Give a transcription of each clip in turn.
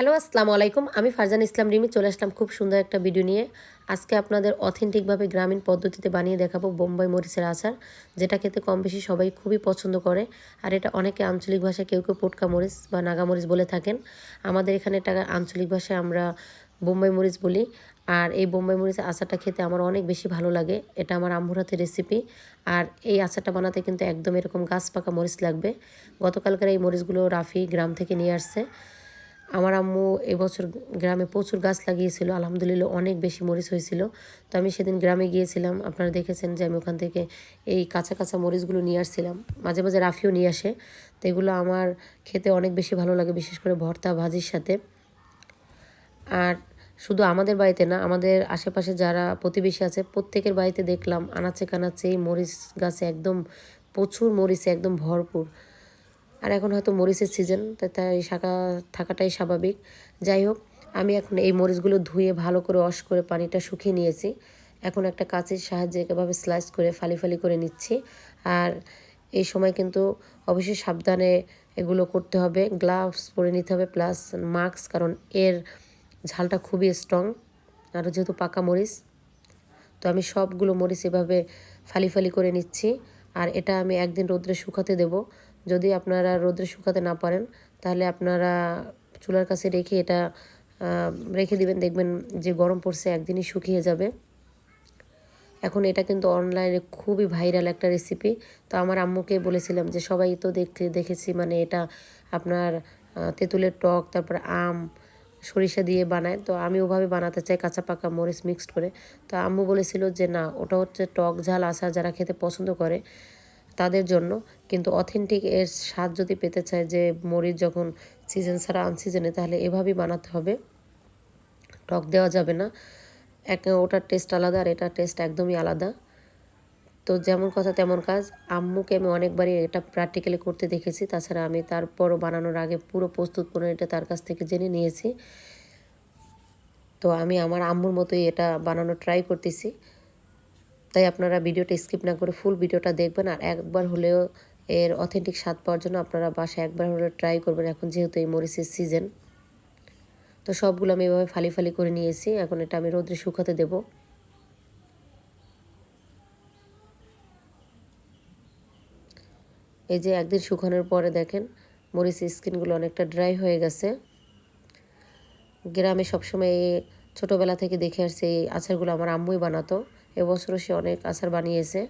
Hello, আসসালামু আলাইকুম। আমি ফারজান ইসলাম রিমি, চলে আসলাম খুব সুন্দর একটা ভিডিও নিয়ে। আজকে আপনাদের অথেন্টিকভাবে গ্রামীণ পদ্ধতিতে বানিয়ে দেখাবো বোম্বাই মরিচের আচার, যেটা খেতে কম বেশি সবাই খুবই পছন্দ করে। আর এটা অনেকে আঞ্চলিক ভাষায় কেউ কেউ পোটকা মরিচ বা নাগা মরিচ বলে থাকেন। আমাদের এখানে এটা আঞ্চলিক ভাষায় আমরা বোম্বাই মরিচ বলি। আর এই বোম্বাই মরিচের আচারটা খেতে আমার অনেক বেশি ভালো লাগে। এটা আমার আম্মুর হাতের রেসিপি আর এই আচারটা বানাতে কিন্তু একদম এরকম গাছ পাকা মরিচ লাগবে। গতকালকার এই মরিচগুলো রাফি গ্রাম থেকে নিয়ে আসছে। আমার আম্মু এবছর গ্রামে প্রচুর গাছ লাগিয়েছিল, আলহামদুলিল্লাহ অনেক বেশি মরিচ হয়েছিল। তো আমি সেদিন গ্রামে গিয়েছিলাম, আপনারা দেখেছেন যে আমি ওখান থেকে এই কাঁচা কাঁচা মরিচগুলো নিয়ে আসছিলাম। মাঝে মাঝে রাফিও নিয়ে আসে। তো এগুলো আমার খেতে অনেক বেশি ভালো লাগে, বিশেষ করে ভর্তা, ভাজির সাথে। আর শুধু আমাদের বাড়িতে না, আমাদের আশেপাশে যারা প্রতিবেশী আছে, প্রত্যেকের বাড়িতে দেখলাম, আনাচে কানাচে এই মরিচ গাছে একদম প্রচুর মরিচে, একদম ভরপুর। আর এখন হয়তো মরিচের সিজন তাই তাই শাখা থাকাটাই স্বাভাবিক। যাই হোক, আমি এখন এই মরিচগুলো ধুয়ে ভালো করে ওয়াশ করে পানিটা শুকিয়ে নিয়েছি। এখন একটা কাঁচির সাহায্যে এভাবে স্লাইস করে ফালি ফালি করে নিচ্ছি। আর এই সময় কিন্তু অবশ্যই সাবধানে এগুলো করতে হবে। গ্লাভস পরে নিতে হবে প্লাস মাস্ক কারণ এর ঝালটা খুবই স্ট্রং আর যেহেতু পাকা মরিচ, তো আমি সবগুলো মরিচ এভাবে ফালি ফালি করে নিচ্ছি। আর এটা আমি একদিন রোদ্রে শুকাতে দেব। যদি আপনারা রোদ্রে শুকাতে না পারেন, তাহলে আপনারা চুলার কাছে রেখে এটা রেখে দিবেন। দেখবেন যে গরম পড়ছে, একদিনই শুকিয়ে যাবে। এখন এটা কিন্তু অনলাইনে খুবই ভাইরাল একটা রেসিপি তো আমার আম্মুকে বলেছিলাম যে, সবাই তো দেখতে, দেখেছি মানে এটা আপনার তেঁতুলের টক, তারপর আম, সরিষা দিয়ে বানায়। তো আমি ওভাবে বানাতে চাই কাঁচা পাকা মরিচ মিক্সড করে। তো আম্মু বলেছিল যে, না, ওটা হচ্ছে টক ঝাল আসা যারা খেতে পছন্দ করে তাদের জন্য। কিন্তু অথেন্টিক এর স্বাদ যদি পেতে চায় যে মরিচ যখন সিজন ছাড়া আনসিজনে তাহলে এভাবেই বানাতে হবে। টক দেওয়া যাবে না। এক, ওটার টেস্ট আলাদা আর এটার টেস্ট একদমই আলাদা। তো যেমন কথা তেমন কাজ। আম্মুকে আমি অনেকবারই এটা প্র্যাকটিক্যালি করতে দেখেছি। তাছাড়া আমি তারপরও বানানোর আগে পুরো প্রস্তুত করে এটা তার কাছ থেকে জেনে নিয়েছি। তো আমি আমার আম্মুর মতোই এটা বানানো ট্রাই করতেছি। তাই আপনারা ভিডিওটা স্কিপ না করে ফুল ভিডিওটা দেখবেন আর একবার হলেও এর অথেন্টিক স্বাদ পাওয়ার জন্য আপনারা বাসায় একবার হলেও ট্রাই করবেন এখন যেহেতু এই মরিচের সিজন তো সবগুলো আমি এভাবে ফালি ফালি করে নিয়েছি। এখন এটা আমি রোদ্রে শুকাতে দেবো। এই যে একদিন শুকানোর পরে দেখেন মরিচের স্কিনগুলো অনেকটা ড্রাই হয়ে গেছে। গ্রামে সবসময় ছোটোবেলা থেকে দেখে আসছে, এই আচারগুলো আমার আম্মুই বানাতো। এবছরও সে অনেক আচার বানিয়েছে।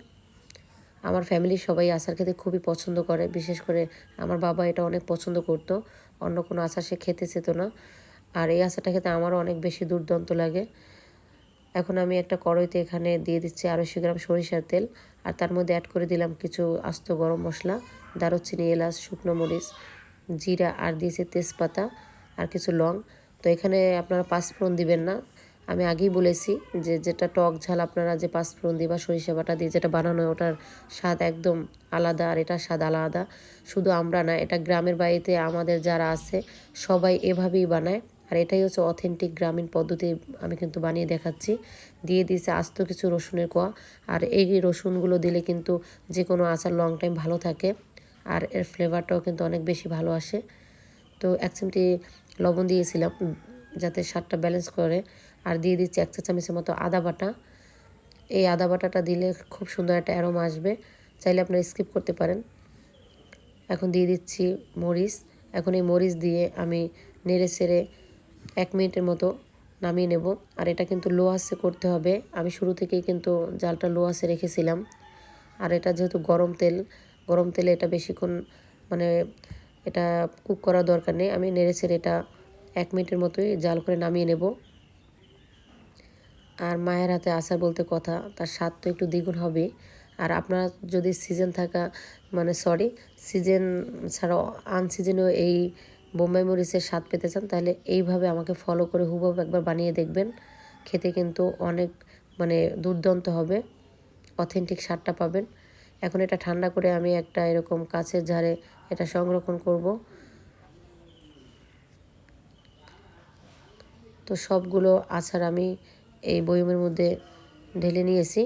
আমার ফ্যামিলির সবাই আচার খেতে খুবই পছন্দ করে, বিশেষ করে আমার বাবা এটা অনেক পছন্দ করতো। অন্য কোনো আচার সে খেতে চেত না। আর এই আচারটা খেতে আমারও অনেক বেশি দুর্দান্ত লাগে। এখন আমি একটা কড়াইতে এখানে দিয়ে দিচ্ছি আড়াইশো গ্রাম সরিষার তেল, আর তার মধ্যে অ্যাড করে দিলাম কিছু আস্ত গরম মশলা, দারুচিনি, এলাচ, শুকনো মরিচ, জিরা, আর দিয়েছি তেজপাতা আর কিছু লং। তো এখানে আপনারা পাঁচফোড়ন দিবেন না। আমি আগেই বলেছি যে যেটা টক ঝাল আপনারা যে পাঁচফোড়ন দিয়ে বা সরিষা বাটা দিয়ে যেটা বানানো হয়, ওটার স্বাদ একদম আলাদা আর এটার স্বাদ আলাদা। শুধু আমরা না, এটা গ্রামের বাড়িতে আমাদের যারা আছে, সবাই এভাবেই বানায়। আর এটাই হচ্ছে অথেন্টিক গ্রামীণ পদ্ধতি আমি কিন্তু বানিয়ে দেখাচ্ছি। দিয়ে দিয়েছে আস্ত কিছু রসুনের কোয়া। আর এই রসুনগুলো দিলে কিন্তু যে কোনো আচার লং টাইম ভালো থাকে। আর এর ফ্লেভারটাও কিন্তু অনেক বেশি ভালো আসে। তো এক চিমটি লবণ দিয়েছিলাম, যাতে স্বাদটা ব্যালেন্স করে। আর দিয়ে দিচ্ছি এক চা চামচের মতো আদা বাটা। এই আদা বাটাটা দিলে খুব সুন্দর একটা অ্যারোমা আসবে। চাইলে আপনারা স্কিপ করতে পারেন। এখন দিয়ে দিচ্ছি মরিচ। এখন এই মরিচ দিয়ে আমি নেড়ে ছেড়ে এক মিনিটের মতো নামিয়ে নেব। আর এটা কিন্তু লো আসে করতে হবে। আমি শুরু থেকেই কিন্তু জালটা লো আসে রেখেছিলাম। আর এটা যেহেতু গরম তেল, গরম তেলে এটা বেশিক্ষণ মানে এটা কুক করার দরকার নেই। আমি নেড়েছেড়ে এটা এক মিনিটের মতোই জাল করে নামিয়ে নেব। আর মায়ের হাতে আসার বলতে কথা, তার স্বাদ তো একটু দ্বিগুণ হবে আর আপনারা যদি সিজন থাকা মানে সরি সিজন ছাড়াও আনসিজনেও এই বোম্বাই মরিচের স্বাদ পেতে চান, তাহলে এইভাবে আমাকে ফলো করে হুবহু একবার বানিয়ে দেখবেন। খেতে কিন্তু অনেক মানে দুর্দান্ত হবে অথেন্টিক স্বাদটা পাবেন। এখন এটা ঠান্ডা করে আমি একটা এরকম কাছের ঝাড়ে এটা সংরক্ষণ করব। তো সবগুলো আচার আমি এই বয়মের মধ্যে ঢেলে নিয়েছি।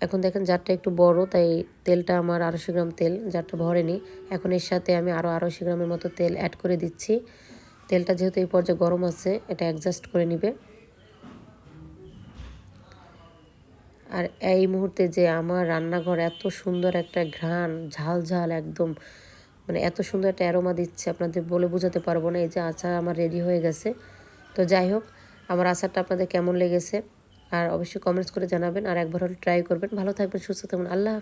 এখন দেখেন জারটা একটু বড়, তাই তেলটা আমার আড়াইশো গ্রাম তেল, জারটা ভরেনি। এখন এর সাথে আমি আরও আড়াইশো গ্রামের মতো তেল অ্যাড করে দিচ্ছি। তেলটা যেহেতু এই পর্যায়ে গরম আছে, এটা অ্যাডজাস্ট করে নিবে। আর এই মুহূর্তে যে আমার রান্নাঘর এত সুন্দর একটা ঘ্রাণ, ঝাল ঝাল একদম মানে এত সুন্দর একটা অ্যারোমা দিচ্ছে, আপনাদের বলে বোঝাতে পারব না, এই যে আচার আমার রেডি হয়ে গেছে। তো যাই হোক আমার আচারটা আপনাদের কেমন লেগেছে? আর অবশ্যই কমেন্টস করে জানাবেন। আর একবার হলে ট্রাই করবেন। ভালো থাকবেন, সুস্থ থাকবেন। আল্লাহ।